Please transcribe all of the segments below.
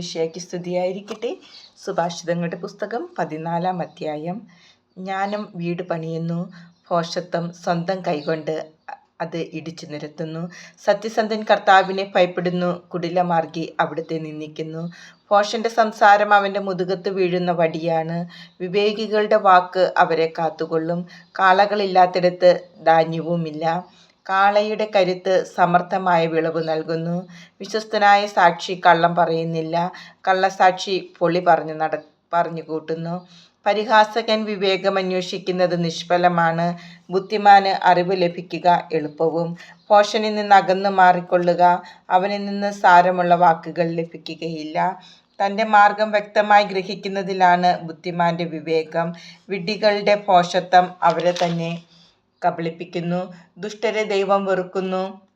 ശിഷ്യയ്ക്ക് സ്തുതിയായിരിക്കട്ടെ. സുഭാഷിതങ്ങളുടെ പുസ്തകം പതിനാലാം അധ്യായം. ജ്ഞാനം വീട് പണിയുന്നു. ഭോഷത്വം സ്വന്തം കൈകൊണ്ട് അത് ഇടിച്ചു നിരത്തുന്നു. സത്യസന്ധൻ കർത്താവിനെ ഭയപ്പെടുന്നു. കുടിലമാർഗി അവിടുത്തെ നിന്ദിക്കുന്നു. ഭോഷന്റെ സംസാരം അവന്റെ മുതുകത്ത് വീഴുന്ന വടിയാണ്. വിവേകികളുടെ വാക്ക് അവരെ കാത്തുകൊള്ളും. കാളകളില്ലാത്തിടത്ത് ധാന്യവുമില്ല. കാളയുടെ കരുത്ത് സമർത്ഥമായ വിളവ് നൽകുന്നു. വിശ്വസ്തനായ സാക്ഷി കള്ളം പറയുന്നില്ല. കള്ളസാക്ഷി പൊളി പറഞ്ഞു നട പറഞ്ഞു കൂട്ടുന്നു. പരിഹാസകൻ വിവേകം അന്വേഷിക്കുന്നത് നിഷ്ഫലമാണ്. ബുദ്ധിമാന് അറിവ് ലഭിക്കുക എളുപ്പവും. പോഷനിൽ നിന്ന് അകന്നു മാറിക്കൊള്ളുക അവനിൽ നിന്ന് സാരമുള്ള വാക്കുകൾ ലഭിക്കുകയില്ല. തന്റെ മാർഗം വ്യക്തമായി ഗ്രഹിക്കുന്നതിലാണ് ബുദ്ധിമാന്റെ വിവേകം. വിഡ്ഢികളുടെ പോഷത്വം അവരെ തന്നെ കബളിപ്പിക്കുന്നു. ദുഷ്ടരെ ദൈവം വെറുക്കുന്നു.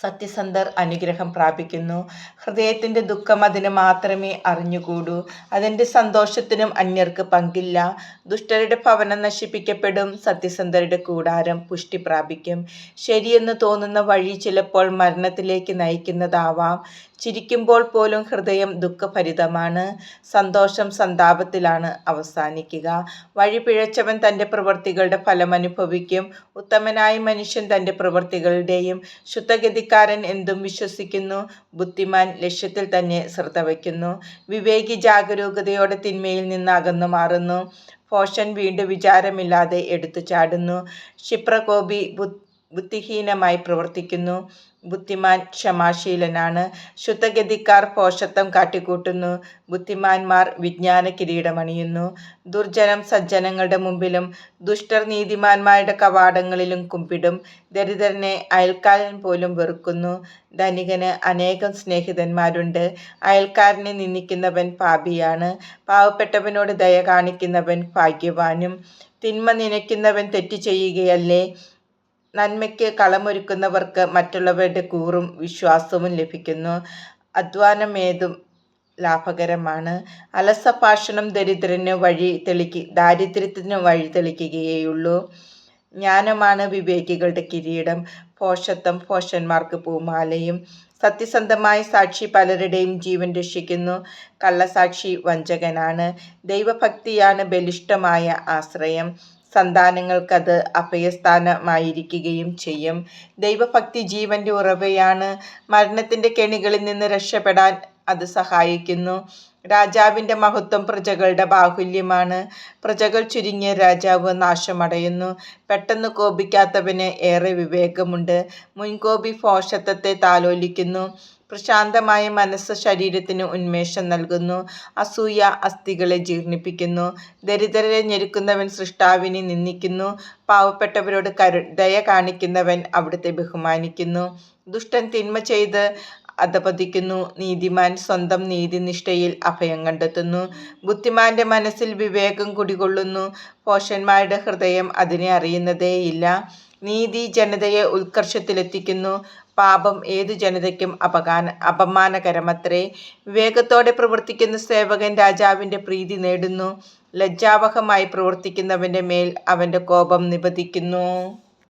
സത്യസന്ധർ അനുഗ്രഹം പ്രാപിക്കുന്നു. ഹൃദയത്തിന്റെ ദുഃഖം അതിന് മാത്രമേ അറിഞ്ഞുകൂടൂ. അതിന്റെ സന്തോഷത്തിനും അന്യർക്ക് പങ്കില്ല. ദുഷ്ടരുടെ ഭവനം നശിപ്പിക്കപ്പെടും. സത്യസന്ധരുടെ കൂടാരം പുഷ്ടി പ്രാപിക്കും. ശരിയെന്ന് തോന്നുന്ന വഴി ചിലപ്പോൾ മരണത്തിലേക്ക് നയിക്കുന്നതാവാം. ചിരിക്കുമ്പോൾ പോലും ഹൃദയം ദുഃഖഭരിതമാണ്. സന്തോഷം സന്താപത്തിലാണ് അവസാനിക്കുക. വഴി പിഴച്ചവൻ തന്റെ പ്രവൃത്തികളുടെ ഫലം അനുഭവിക്കും ഉത്തമനായ മനുഷ്യൻ തന്റെ പ്രവൃത്തികളുടെയും ശുദ്ധഗതിക്കാരൻ എന്തും വിശ്വസിക്കുന്നു ബുദ്ധിമാൻ ലക്ഷ്യത്തിൽ തന്നെ ശ്രദ്ധ വയ്ക്കുന്നു. വിവേകി ജാഗരൂകതയോടെ തിന്മയിൽ നിന്ന് അകന്നു മാറുന്നു. ഫോഷൻ വീണ്ടും വിചാരമില്ലാതെ എടുത്തു ചാടുന്നു. ക്ഷിപ്രകോപി ബുദ്ധിഹീനമായി പ്രവർത്തിക്കുന്നു. ബുദ്ധിമാൻ ക്ഷമാശീലനാണ്. ശുദ്ധഗതിക്കാർ പോഷത്വം കാട്ടിക്കൂട്ടുന്നു. ബുദ്ധിമാന്മാർ വിജ്ഞാന കിരീടമണിയുന്നു. ദുർജനം സജ്ജനങ്ങളുടെ മുമ്പിലും ദുഷ്ടർ നീതിമാന്മാരുടെ കവാടങ്ങളിലും കുമ്പിടും. ദരിദ്രനെ അയൽക്കാരൻ പോലും വെറുക്കുന്നു. ധനികന് അനേകം സ്നേഹിതന്മാരുണ്ട്. അയൽക്കാരനെ നിന്ദിക്കുന്നവൻ പാപിയാണ്. പാവപ്പെട്ടവനോട് ദയ കാണിക്കുന്നവൻ ഭാഗ്യവാനും. തിന്മ നനയ്ക്കുന്നവൻ തെറ്റ് ചെയ്യുകയല്ലേ? നന്മയ്ക്ക് കളമൊരുക്കുന്നവർക്ക് മറ്റുള്ളവരുടെ കൂറും വിശ്വാസവും ലഭിക്കുന്നു. അധ്വാനമേതും ലാഭകരമാണ്. അലസഭാഷണം ദരിദ്രന് വഴി തെളിക്ക് ദാരിദ്ര്യത്തിന് വഴി തെളിക്കുകയുള്ളൂ ജ്ഞാനമാണ് വിവേകികളുടെ കിരീടം. പോഷത്വം പോഷന്മാർക്ക് പൂമാലയും. സത്യസന്ധമായ സാക്ഷി പലരുടെയും ജീവൻ രക്ഷിക്കുന്നു. കള്ളസാക്ഷി വഞ്ചകനാണ്. ദൈവഭക്തിയാണ് ബലിഷ്ഠമായ ആശ്രയം. സന്താനങ്ങൾക്കത് അഭയസ്ഥാനമായിരിക്കുകയും ചെയ്യും. ദൈവഭക്തി ജീവന്റെ ഉറവയാണ്. മരണത്തിന്റെ കെണികളിൽ നിന്ന് രക്ഷപ്പെടാൻ അത് സഹായിക്കുന്നു. രാജാവിന്റെ മഹത്വം പ്രജകളുടെ ബാഹുല്യമാണ്. പ്രജകൾ ചുരുങ്ങിയ രാജാവ് നാശമടയുന്നു. പെട്ടെന്ന് കോപിക്കാത്തവന് ഏറെ വിവേകമുണ്ട്. മുൻകോപി ഫോഷത്വത്തെ താലോലിക്കുന്നു. പ്രശാന്തമായ മനസ്സ് ശരീരത്തിന് ഉന്മേഷം നൽകുന്നു. അസൂയ അസ്ഥികളെ ജീർണിപ്പിക്കുന്നു. ദരിദ്രരെ ഞെരുക്കുന്നവൻ സൃഷ്ടാവിനെ നിന്ദിക്കുന്നു. പാവപ്പെട്ടവരോട് കരു ദയ കാണിക്കുന്നവൻ അവിടുത്തെ ബഹുമാനിക്കുന്നു. ദുഷ്ടൻ തിന്മ ചെയ്ത് അധപതിക്കുന്നു. നീതിമാൻ സ്വന്തം നീതിനിഷ്ഠയിൽ അഭയം കണ്ടെത്തുന്നു. ബുദ്ധിമാന്റെ മനസ്സിൽ വിവേകം കുടികൊള്ളുന്നു. പോഷന്മാരുടെ ഹൃദയം അതിനെ അറിയുന്നതേയില്ല. നീതി ജനതയെ ഉത്കർഷത്തിലെത്തിക്കുന്നു. പാപം ഏതു ജനതയ്ക്കും അപകാന അപമാനകരമത്രേ. വിവേകത്തോടെ പ്രവർത്തിക്കുന്ന സേവകൻ രാജാവിന്റെ പ്രീതി നേടുന്നു. ലജ്ജാവഹമായി പ്രവർത്തിക്കുന്നവന്റെ മേൽ അവന്റെ കോപം നിപതിക്കുന്നു